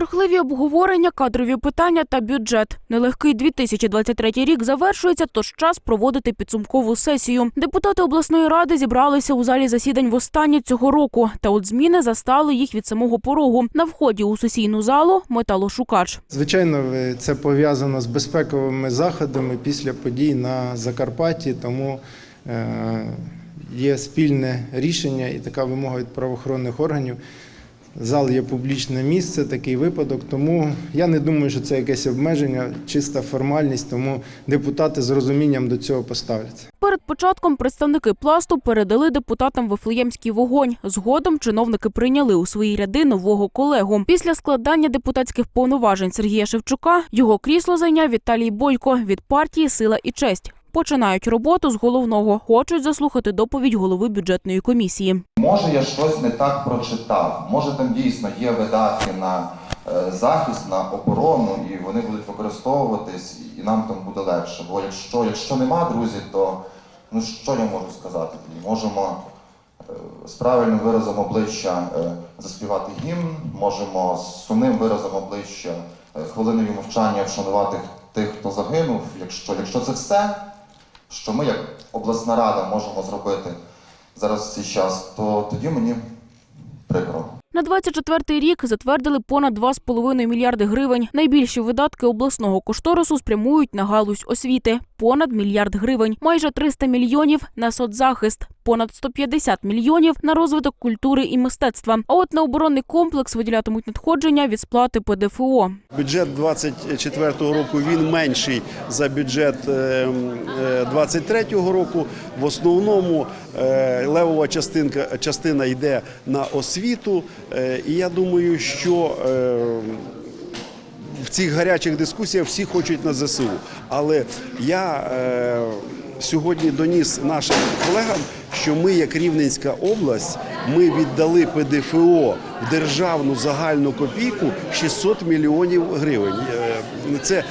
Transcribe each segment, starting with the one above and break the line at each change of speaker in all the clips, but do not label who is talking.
Бурхливі обговорення, кадрові питання та бюджет. Нелегкий 2023 рік завершується, тож час проводити підсумкову сесію. Депутати обласної ради зібралися у залі засідань востаннє цього року. Та от зміни застали їх від самого порогу. На вході у сесійну залу металошукач.
Звичайно, це пов'язано з безпековими заходами після подій на Закарпатті, тому е, є спільне рішення і така вимога від правоохоронних органів. Зал є публічне місце, такий випадок. Тому я не думаю, що це якесь обмеження, чиста формальність, тому депутати з розумінням до цього поставляться.
Перед початком представники пласту передали депутатам Вифлеємський вогонь. Згодом чиновники прийняли у свої ряди нового колегу. Після складання депутатських повноважень Сергія Шевчука його крісло зайняв Віталій Бойко від партії Сила і честь. Починають роботу з головного. Хочуть заслухати доповідь голови бюджетної комісії.
Може, я щось не так прочитав. Може, там дійсно є видатки на е, захист, на оборону, і вони будуть використовуватись, і нам там буде легше. Бо якщо, якщо нема друзі, то ну що я можу сказати? тоді? Можемо е, з правильним виразом обличчя е, заспівати гімн, можемо з сумним виразом обличчя хвилиною мовчання вшанувати тих, хто загинув. Якщо, якщо це все, що ми як обласна рада можемо зробити зараз цей час, то тоді мені прикро.
На 24-й рік затвердили понад 2,5 мільярди гривень. Найбільші видатки обласного кошторису спрямують на галузь освіти – понад мільярд гривень, майже 300 мільйонів на соцзахист, понад 150 мільйонів на розвиток культури і мистецтва. А от на оборонний комплекс виділятимуть надходження від сплати ПДФО.
Бюджет 24-го року він менший за бюджет е, е, 23-го року. В основному е, левова частинка частина йде на освіту. Е, І я думаю, що е, в цих гарячих дискусіях всі хочуть на ЗСУ. Але я е, сьогодні доніс нашим колегам, що ми, як Рівненська область, ми віддали ПДФО в державну загальну копійку 600 мільйонів гривень. Е, Це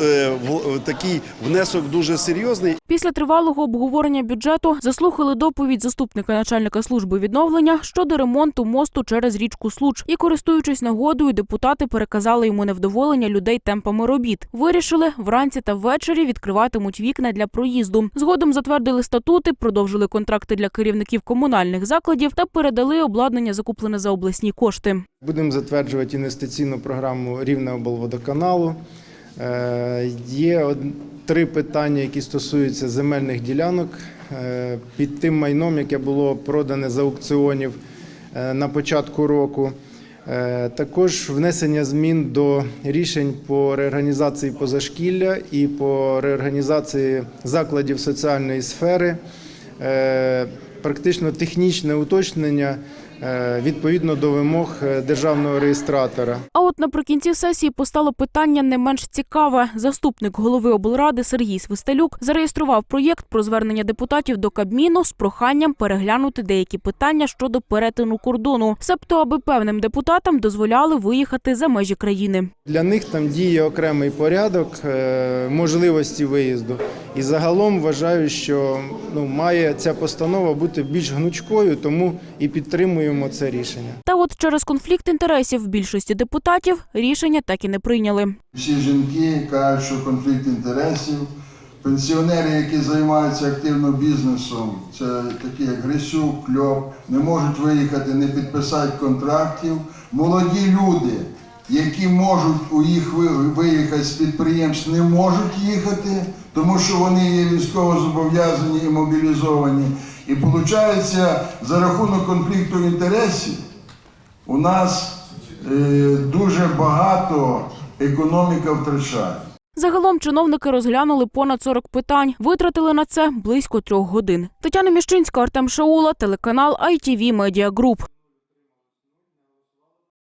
е, в- такий внесок дуже серйозний.
Після тривалого обговорення бюджету заслухали доповідь заступника начальника служби відновлення щодо ремонту мосту через річку Случ. І, користуючись нагодою, депутати переказали йому невдоволення людей темпами робіт. Вирішили вранці та ввечері відкриватимуть вікна для проїзду. Згодом затвердили статути, продовжили контракти для керівників комунальних закладів та передали обладнання, закуплене за обласні кошти.
Будемо затверджувати інвестиційну програму Рівнеоблводоканалу. Е, Є три питання, які стосуються земельних ділянок е, під тим майном, яке було продане з аукціонів е, на початку року. Також внесення змін до рішень по реорганізації позашкілля і по реорганізації закладів соціальної сфери. Практично технічне уточнення відповідно до вимог е, державного реєстратора.
А от наприкінці сесії постало питання не менш цікаве. Заступник голови облради Сергій Свистелюк зареєстрував проєкт про звернення депутатів до Кабміну з проханням переглянути деякі питання щодо перетину кордону, себто аби певним депутатам дозволяли виїхати за межі країни.
Для них там діє окремий порядок е, можливості виїзду. І загалом вважаю, що ну, має ця постанова бути більш гнучкою, тому і підтримуємо це рішення.
Та от через конфлікт інтересів більшості депутатів рішення так і не прийняли.
Всі жінки кажуть, що конфлікт інтересів. Пенсіонери, які займаються активно бізнесом, це такі як Грисюк, Кльоп, не можуть виїхати, не підписати контрактів. Молоді люди, які можуть у їх виїхати з підприємств, не можуть їхати, тому що вони є військово зобов'язані і мобілізовані. І виходить, за рахунок конфлікту інтересів у нас е, дуже багато економіка втрачає.
Загалом чиновники розглянули понад 40 питань, витратили на це близько трьох годин. Тетяна Міщинська, Артем Шаула, телеканал ITV Media Group.